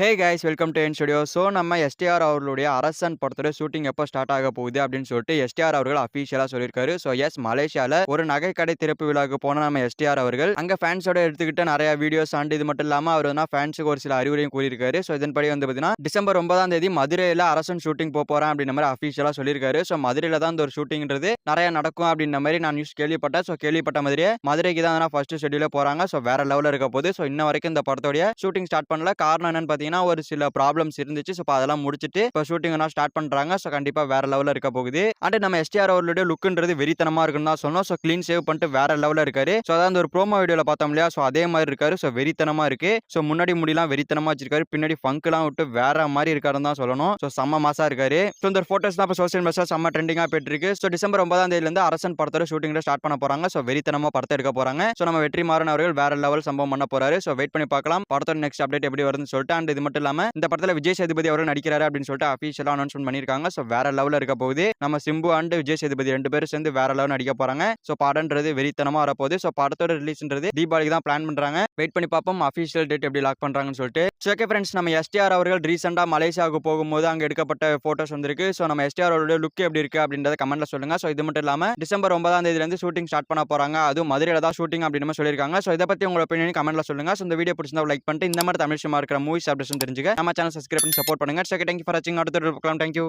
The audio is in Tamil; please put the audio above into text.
ஹே கைஸ் வெல்கம் டு என் ஸ்டுடியோ ஸோ நம்ம எஸ்டிஆர் அவர்களுடைய அரசன் படத்தோட ஷூட்டிங் எப்போ ஸ்டார்ட் ஆக போகுது அப்படின்னு சொல்லிட்டு எஸ்டிஆர் அவர்கள் அஃபீஷியலாக சொல்லியிருக்காரு. ஸோ எஸ் மலேசியாவில் ஒரு நகைக்கடை திறப்பு விழாவுக்கு போன நம்ம எஸ்டிஆர் அவர்கள். அங்கே ஃபேன்ஸோட எடுத்துக்கிட்ட நிறைய வீடியோஸ் அண்ட் இது மட்டும் இல்லாமல் அவர் வந்து ஃபேன்ஸுக்கு ஒரு சில அறிவுரையும் கூறியிருக்காரு. ஸோ இதன்படி வந்து பார்த்தீங்கன்னா டிசம்பர் ஒன்பதாம் தேதி மதுரையில் அரசன் ஷூட்டிங் போக போகிறேன் அப்படின்ற மாதிரி அஃபீஷியலாக சொல்லியிருக்காரு. ஸோ மதுரையில் தான் இந்த ஒரு ஷூட்டிங்கிறது நிறைய நடக்கும் அப்படின்ற மாதிரி நான் நியூஸ் கேள்விப்பட்டேன். ஸோ கேள்விப்பட்ட மாதிரியே மதுரைக்கு தான் ஃபர்ஸ்ட் ஷெடியூலே போகிறாங்க ஸோ வேற லெவலில் இருக்க போது ஸோ இன்ன வரைக்கும் இந்த படத்தோடைய ஷூட்டிங் ஸ்டார்ட் பண்ணல. காரணம் என்னன்னு பார்த்தீங்கன்னா ஒரு சில ப்ராப்ளம்ஸ் இருந்துச்சு. ஸோ அதெல்லாம் முடிச்சுட்டு இப்போ ஷூட்டிங் எல்லாம் ஸ்டார்ட் பண்ணுறாங்க ஸோ கண்டிப்பாக வேற லெவலில் இருக்க போகுது. அண்ட் நம்ம எஸ்டிஆர் அவர்களுடைய லுக்குன்றது வெறித்தனமாக இருக்குன்னு தான் சொன்னோம். ஸோ க்ளீன் சேவ் பண்ணிட்டு வேற லெவலில் இருக்காரு. ஸோ அதான் அந்த ஒரு ப்ரோமோ வீடியோவில் பார்த்தோம் இல்லையா? ஸோ அதே மாதிரி இருக்காரு. ஸோ வெறித்தனமாக இருக்கு. ஸோ முன்னாடி முடியெல்லாம் வெறித்தனமாக வச்சிருக்காரு. பின்னாடி ஃபங்க்லாம் விட்டு வேற மாதிரி இருக்காருன்னு தான் சொல்லணும். ஸோ செம்ம மாசா இருக்காரு. ஸோ இந்த ஃபோட்டோஸ் தான் இப்போ சோசியல் மீடியா செம்ம ட்ரெண்டிங்காக போயிட்டு இருக்கு ஸோ டிசம்பர் ஒன்பதாம் தேதியிலேருந்து அரசன் படத்தோட ஷூட்டிங் ஸ்டார்ட் பண்ண போறாங்க. ஸோ வெறித்தனமாக படத்தை எடுக்க போறாங்க. ஸோ நம்ம வெற்றி மாறன் அவர்கள் வேற லெவல் சம்பவம் பண்ண போறாரு. ஸோ வெயிட் பண்ணி பார்க்கலாம். படத்தோட நெக்ஸ்ட் அப்டேட் எப்படி வருதுன்னு சொல்லிட்டு அண்ட் இது மட்டும் இல்லாமல் இந்த படத்தில் விஜய் சேதுபதி அவர்கள் நடிக்கிறாரு அப்படின்னு சொல்லிட்டு அஃபீஷியலாக அனௌன்ஸ்மெண்ட் பண்ணியிருக்காங்க ஸோ வேற லெவலில் இருக்க போகுது. நம்ம சிம்பு அண்ட் விஜய் சேதுபதி ரெண்டு பேரும் சேர்ந்து வேற லெவல் நடிக்க போறாங்க. ஸோ படம்ன்றது வெறித்தனமாக வரப்போகுது. ஸோ படத்தோட ரிலீஸ்ன்றது தீபாவளிக்கு தான் பிளான் பண்றாங்க. வெயிட் பண்ணி பார்ப்போம். அஃபீஷியல் டேட் எப்படி லாக் பண்றாங்கன்னு சொல்லிட்டு. ஸோ ஓகே ஃப்ரெண்ட்ஸ் நம்ம எஸ்டிஆர் அவர்கள் ரீசெண்டாக மலேசியாவுக்கு போகும்போது அங்கே எடுக்கப்பட்ட ஃபோட்டோஸ் வந்திருக்கு. ஸோ நம்ம எஸ்டிஆர் அவருடைய லுக் எப்படி இருக்கு அப்படின்றத கமெண்ட்ல சொல்லுங்க. ஸோ இது மட்டும் இல்லாமல் டிசம்பர் ஒன்பதாம் தேதியிலேருந்து ஷூட்டிங் ஸ்டார்ட் பண்ண போறாங்க. அதுவும் மதுரையில் தான் ஷூட்டிங் அப்படின்னு சொல்லியிருக்காங்க. ஸோ இதை பற்றி உங்களோட ஒப்பீனியன் கமெண்ட்ல சொல்லுங்க. ஸோ இந்த வீடியோ பிடிச்சிருந்தா லைக் பண்ணிட்டு இந்த மாதிரி தமிழ் சினிமா இருக்கிற மூவிஸ் அப்டேஷன் தெரிஞ்சுக்க. நம்ம சேனல் சப்ஸ்கிரைப் பண்ணி சப்போர்ட் பண்ணுங்க. சரி தேங்க்யூ ஃபார் வாட்சிங் அடுத்த பார்க்கலாம். தேங்க்யூ